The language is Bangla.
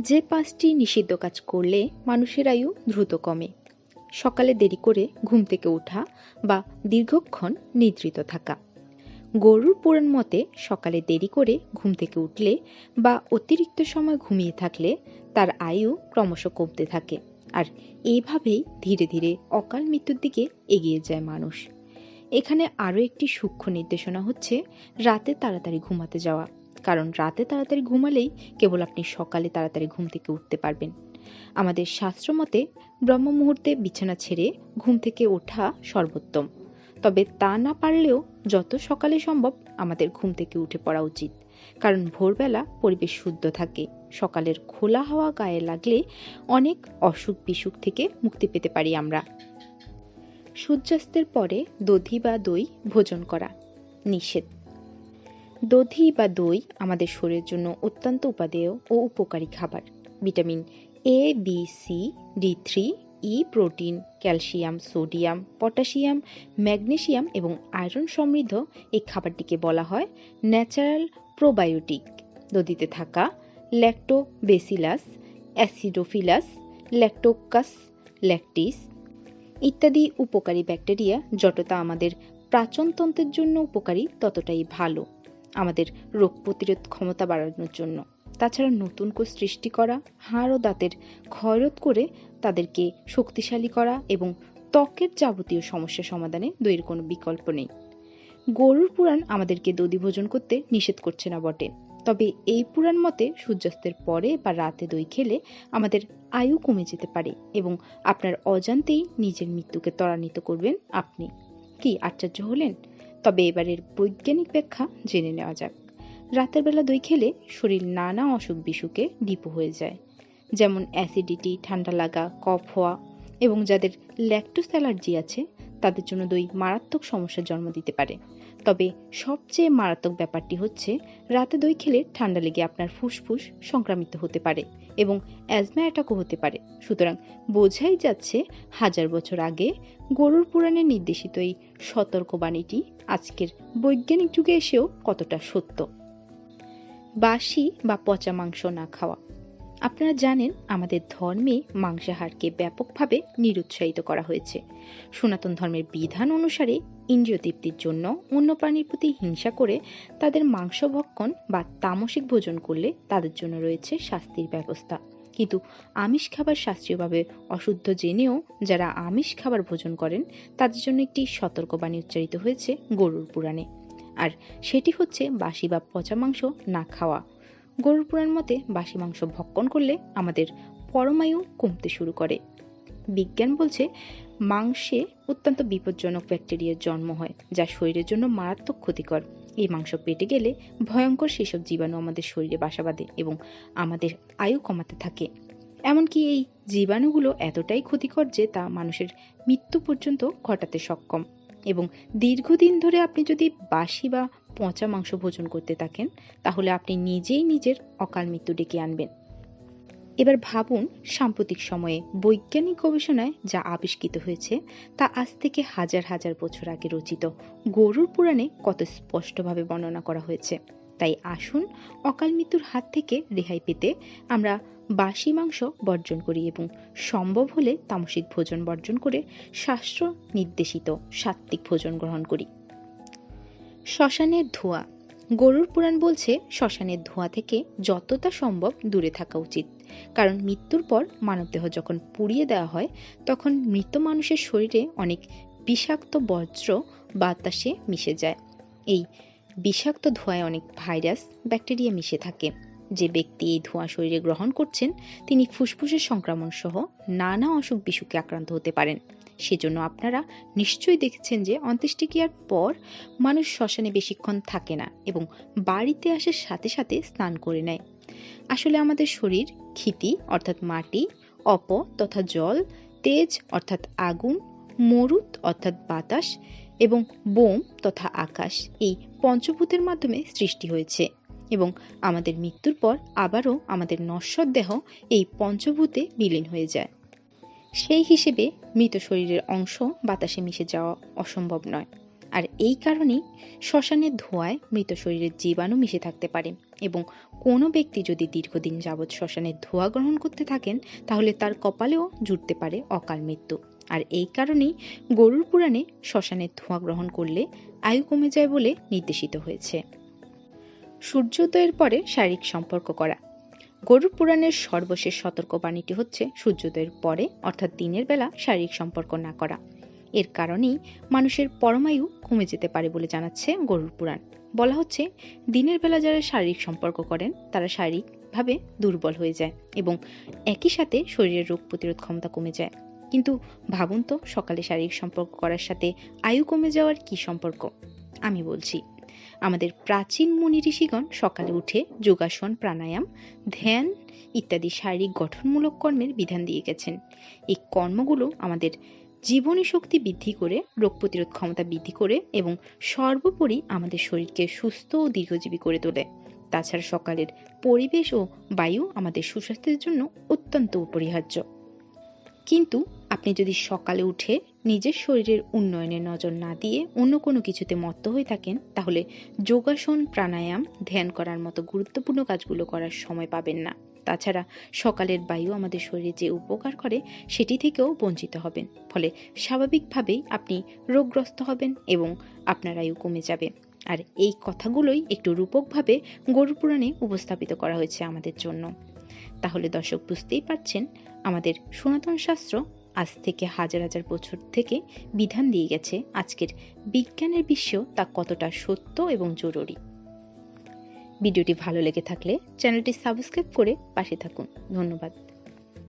যে পাঁচটি নিষিদ্ধ কাজ করলে মানুষের আয়ু দ্রুত কমে। সকালে দেরি করে ঘুম থেকে ওঠা বা দীর্ঘক্ষণ নিদ্রিত থাকা। গরুর পুরাণ মতে সকালে দেরি করে ঘুম থেকে উঠলে বা অতিরিক্ত সময় ঘুমিয়ে থাকলে তার আয়ু ক্রমশ কমতে থাকে আর এইভাবেই ধীরে ধীরে অকাল মৃত্যুর দিকে এগিয়ে যায় মানুষ। এখানে আরও একটি সূক্ষ্ম নির্দেশনা হচ্ছে রাতে তাড়াতাড়ি ঘুমাতে যাওয়া। কারণ রাতে তাড়াতাড়ি ঘুমালেই কেবল আপনি সকালে তাড়াতাড়ি ঘুম থেকে উঠতে পারবেন। আমাদের শাস্ত্র মতে ব্রহ্ম মুহূর্তে বিছানা ছেড়ে ঘুম থেকে ওঠা সর্বোত্তম। তবে তা না পারলেও যত সকালে সম্ভব আমাদের ঘুম থেকে উঠে পড়া উচিত। কারণ ভোরবেলা পরিবেশ শুদ্ধ থাকে। সকালের খোলা হাওয়া গায়ে লাগলে অনেক অসুখ বিসুখ থেকে মুক্তি পেতে পারি আমরা। সূর্যাস্তের পরে দধি বা দই ভোজন করা নিষেধ। দধি বা দই আমাদের শরীরের জন্য অত্যন্ত উপাদেয় ও উপকারী খাবার। Vitamin A B C D three E protein calcium sodium potassium magnesium এবং আয়রন সমৃদ্ধ এই খাবারটিকে বলা হয় ন্যাচারাল প্রোবায়োটিক দধিতে থাকা ল্যাক্টোবেসিলাস অ্যাসিডোফিলাস ল্যাক্টোকাস ল্যাকটিস ইত্যাদি উপকারী ব্যাকটেরিয়া যতটা আমাদের প্রাচনতন্ত্রের জন্য উপকারী ততটাই ভালো। আমাদের রোগ প্রতিরোধ ক্ষমতা বাড়ানোর জন্য। তাছাড়া নতুন কোষ সৃষ্টি করা, হাড় ও দাঁতের ক্ষয়রোধ করে তাদেরকে শক্তিশালী করা এবং ত্বকের যাবতীয় সমস্যা সমাধানে দইয়ের কোনো বিকল্প নেই। গরুর পুরাণ আমাদেরকে দধি ভোজন করতে নিষেধ করছে না বটে। তবে এই পুরাণ মতে সূর্যাস্তের পরে বা রাতে দই খেলে আমাদের আয়ু কমে যেতে পারে এবং আপনার অজান্তেই নিজের মৃত্যুকে ত্বরান্বিত করবেন আপনি। কি আশ্চর্য হলেন? তবে এবারের বৈজ্ঞানিক ব্যাখ্যা জেনে নেওয়া যাক। রাতের বেলা দই খেলে শরীর নানা অসুখ বিসুখে ডিপো হয়ে যায়। যেমন অ্যাসিডিটি, ঠান্ডা লাগা, কফ হওয়া এবং যাদের ল্যাকটোস অ্যালার্জি আছে, তাদের জন্য দই মারাত্মক সমস্যার জন্ম দিতে পারে। তবে সবচেয়ে মারাত্মক ব্যাপারটি হচ্ছে, রাতে দই খেলে ঠান্ডা লেগে আপনার ফুসফুস সংক্রামিত হতে পারে। এবং অ্যাজমা অ্যাটাকও হতে পারে। সুতরাং বোঝাই যাচ্ছে হাজার বছর আগে গরুর পুরাণে নির্দেশিত এই সতর্কবাণীটি আজকের বৈজ্ঞানিক যুগে এসেও কতটা সত্য। বাসি বা পচা মাংস না খাওয়া। আপনারা জানেন, আমাদের ধর্মে মাংসাহারকে ব্যাপকভাবে নিরুৎসাহিত করা হয়েছে। সনাতন ধর্মের বিধান অনুসারে ইন্দ্রিয় তৃপ্তির জন্য অন্য প্রাণীর প্রতি হিংসা করে তাদের মাংস ভক্ষণ বা তামসিক ভোজন করলে তাদের জন্য রয়েছে শাস্তির ব্যবস্থা। কিন্তু আমিষ খাবার শাস্ত্রীয়ভাবে অশুদ্ধ জেনেও যারা আমিষ খাবার ভোজন করেন, তাদের জন্য একটি সতর্কবাণী উচ্চারিত হয়েছে গরুর পুরাণে। আর সেটি হচ্ছে বাসি বা পচা মাংস না খাওয়া। গরুর পুরাণ মতে বাসি মাংস ভক্ষণ করলে আমাদের পরমায়ু কমতে শুরু করে। বিজ্ঞান বলছে, মাংসে অত্যন্ত বিপজ্জনক ব্যাকটেরিয়ার জন্ম হয়, যা শরীরের জন্য মারাত্মক ক্ষতিকর। এই মাংস পেটে গেলে ভয়ঙ্কর সেসব জীবাণু আমাদের শরীরে বাসা বাঁধে এবং আমাদের আয়ু কমাতে থাকে। এমনকি এই জীবাণুগুলো এতটাই ক্ষতিকর যে তা মানুষের মৃত্যু পর্যন্ত ঘটাতে সক্ষম। এবং দীর্ঘদিন ধরে আপনি যদি বাসি বা পচা মাংস ভোজন করতে থাকেন, তাহলে আপনি নিজেই নিজের অকাল মৃত্যু ডেকে আনবেন। এবার ভাবুন, সাম্প্রতিক সময়ে বৈজ্ঞানিক গবেষণায় যা আবিষ্কৃত হয়েছে, তা আজ থেকে হাজার হাজার বছর আগে রচিত। গরুর পুরাণে কত স্পষ্টভাবে বর্ণনা করা হয়েছে। তাই আসুন, অকাল মৃত্যুর হাত থেকে রেহাই পেতে আমরা বাসি মাংস বর্জন করি এবং সম্ভব হলে তামসিক ভোজন বর্জন করে শাস্ত্র নির্দেশিত সাত্ত্বিক ভোজন গ্রহণ করি। শ্মশানের ধোঁয়া। গরুর পুরাণ বলছে, শ্মশানের ধোঁয়া থেকে যতটা সম্ভব দূরে থাকা উচিত। কারণ মৃত্যুর পর মানবদেহ যখন পুড়িয়ে দেওয়া হয়, তখন মৃত মানুষের শরীরে অনেক বিষাক্ত বজ্র বাতাসে মিশে যায়। এই বিষাক্ত ধোঁয়ায় অনেক ভাইরাস, ব্যাকটেরিয়া মিশে থাকে। যে ব্যক্তি এই ধোঁয়া শরীরে গ্রহণ করছেন, তিনি ফুসফুসের সংক্রমণ সহ নানা অসুখ বিসুখে আক্রান্ত হতে পারেন। সেজন্য আপনারা নিশ্চয়ই দেখেছেন যে অন্ত্যেষ্টিক্রিয়ার পর মানুষ শ্মশানে বেশিক্ষণ থাকে না এবং বাড়িতে আসার সাথে সাথে স্নান করে নেয়। আসলে আমাদের শরীর ক্ষিতি, অর্থাৎ মাটি, অপ তথা জল, তেজ, অর্থাৎ আগুন, মরুত, অর্থাৎ বাতাস এবং বোম তথা আকাশ এই পঞ্চভূতের মাধ্যমে সৃষ্টি হয়েছে। এবং আমাদের মৃত্যুর পর আবারও আমাদের নশ্বর দেহ এই পঞ্চভূতে বিলীন হয়ে যায়। সেই হিসেবে মৃত শরীরের অংশ বাতাসে মিশে যাওয়া অসম্ভব নয়। আর এই কারণেই শ্মশানের ধোঁয়ায় মৃত শরীরের জীবাণু মিশে থাকতে পারে এবং কোনো ব্যক্তি যদি দীর্ঘদিন যাবৎ শ্মশানের ধোঁয়া গ্রহণ করতে থাকেন, তাহলে তার কপালেও জুটতে পারে অকাল মৃত্যু। আর এই কারণেই গরুর পুরাণে শ্মশানের ধোঁয়া গ্রহণ করলে আয়ু কমে যায় বলে নির্দেশিত হয়েছে। সূর্যোদয়ের পরে শারীরিক সম্পর্ক করা। গরুর পুরাণের সর্বশেষ সতর্কবাণীটি হচ্ছে সূর্যোদয়ের পরে, অর্থাৎ দিনের বেলা, শারীরিক সম্পর্ক না করা। এর কারণেই মানুষের পরমায়ু কমে যেতে পারে বলে জানাচ্ছে গরুর পুরাণ। বলা হচ্ছে, দিনের বেলা যারা শারীরিক সম্পর্ক করেন, তারা শারীরিকভাবে দুর্বল হয়ে যায় এবং একই সাথে শরীরের রোগ প্রতিরোধ ক্ষমতা কমে যায়। কিন্তু ভাবুন তো, সকালে শারীরিক সম্পর্ক করার সাথে আয়ু কমে যাওয়ার কি সম্পর্ক? আমি বলছি আমাদের প্রাচীন মুনি ঋষিগণ সকালে উঠে যোগাসন, প্রাণায়াম, ধ্যান ইত্যাদি শারীরিক গঠনমূলক কর্মের বিধান দিয়ে গেছেন। এই কর্মগুলো আমাদের জীবনী শক্তি বৃদ্ধি করে, রোগ প্রতিরোধ ক্ষমতা বৃদ্ধি করে এবং সর্বোপরি আমাদের শরীরকে সুস্থ ও দীর্ঘজীবী করে তোলে। তাছাড়া সকালের পরিবেশ ও বায়ু আমাদের সুস্বাস্থ্যের জন্য অত্যন্ত অপরিহার্য কিন্তু আপনি যদি সকালে উঠে নিজের শরীরের উন্নয়নে নজর না দিয়ে অন্য কোনো কিছুতে মত্ত হয়ে থাকেন, তাহলে যোগাসন, প্রাণায়াম, ধ্যান করার মতো গুরুত্বপূর্ণ কাজগুলো করার সময় পাবেন না। তাছাড়া সকালের বায়ু আমাদের শরীরে যে উপকার করে, সেটি থেকেও বঞ্চিত হবেন। ফলে স্বাভাবিকভাবেই আপনি রোগগ্রস্ত হবেন এবং আপনার আয়ু কমে যাবে। আর এই কথাগুলোই একটু রূপকভাবে গরু পুরাণে উপস্থাপিত করা হয়েছে আমাদের জন্য। তাহলে দর্শক বুঝতেই পারছেন, আমাদের সনাতন শাস্ত্র আজ থেকে হাজার হাজার বছর থেকে বিধান দিয়ে গেছে আজকের বিজ্ঞানের বিশ্বেও তা কতটা সত্য এবং জরুরি। ভিডিওটি ভালো লেগে থাকলে চ্যানেলটি সাবস্ক্রাইব করে পাশে থাকুন। ধন্যবাদ।